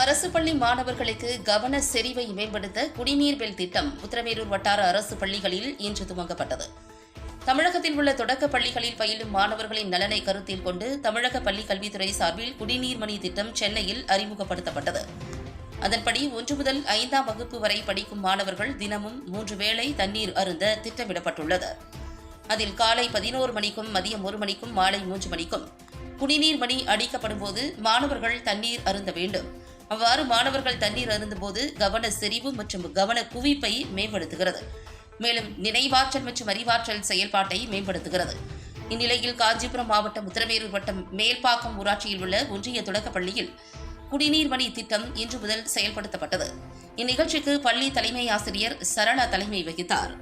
அரசு பள்ளி மாணவர்களுக்கு கவன செறிவை மேம்படுத்த குடிநீர் பெல் திட்டம் உத்தரமேரூர் வட்டார அரசு பள்ளிகளில் இன்று துவங்கப்பட்டது. தமிழகத்தில் உள்ள தொடக்க பள்ளிகளில் பயிலும் மாணவர்களின் நலனை கருத்தில் கொண்டு தமிழக பள்ளிக் கல்வித்துறை சார்பில் குடிநீர் மணி திட்டம் சென்னையில் அறிமுகப்படுத்தப்பட்டது. அதன்படி ஒன்று முதல் ஐந்தாம் வகுப்பு வரை படிக்கும் மாணவர்கள் தினமும் மூன்று வேளை தண்ணீர் அருந்த திட்டமிடப்பட்டுள்ளது. அதில் காலை பதினோரு மணிக்கும் மதியம் ஒரு மணிக்கும் மாலை மூன்று மணிக்கும் குடிநீர் மணி அடிக்கப்படும் போது மாணவர்கள் தண்ணீர் அருந்த வேண்டும். அவ்வாறு மாணவர்கள் தண்ணீர் அருந்தும்போது கவன செறிவு மற்றும் கவன குவிப்பை மேம்படுத்துகிறது. மேலும் நினைவாற்றல் மற்றும் அறிவாற்றல் செயல்பாட்டை மேம்படுத்துகிறது. இந்நிலையில் காஞ்சிபுரம் மாவட்டம் உத்தரமேரூர் வட்டம் மேல்பாக்கம் ஊராட்சியில் உள்ள ஒன்றிய தொடக்கப்பள்ளியில் குடிநீர் மணி திட்டம் இன்று முதல் செயல்படுத்தப்பட்டது. இந்நிகழ்ச்சிக்கு பள்ளி தலைமை ஆசிரியர் சரளா தலைமை வகித்தார்.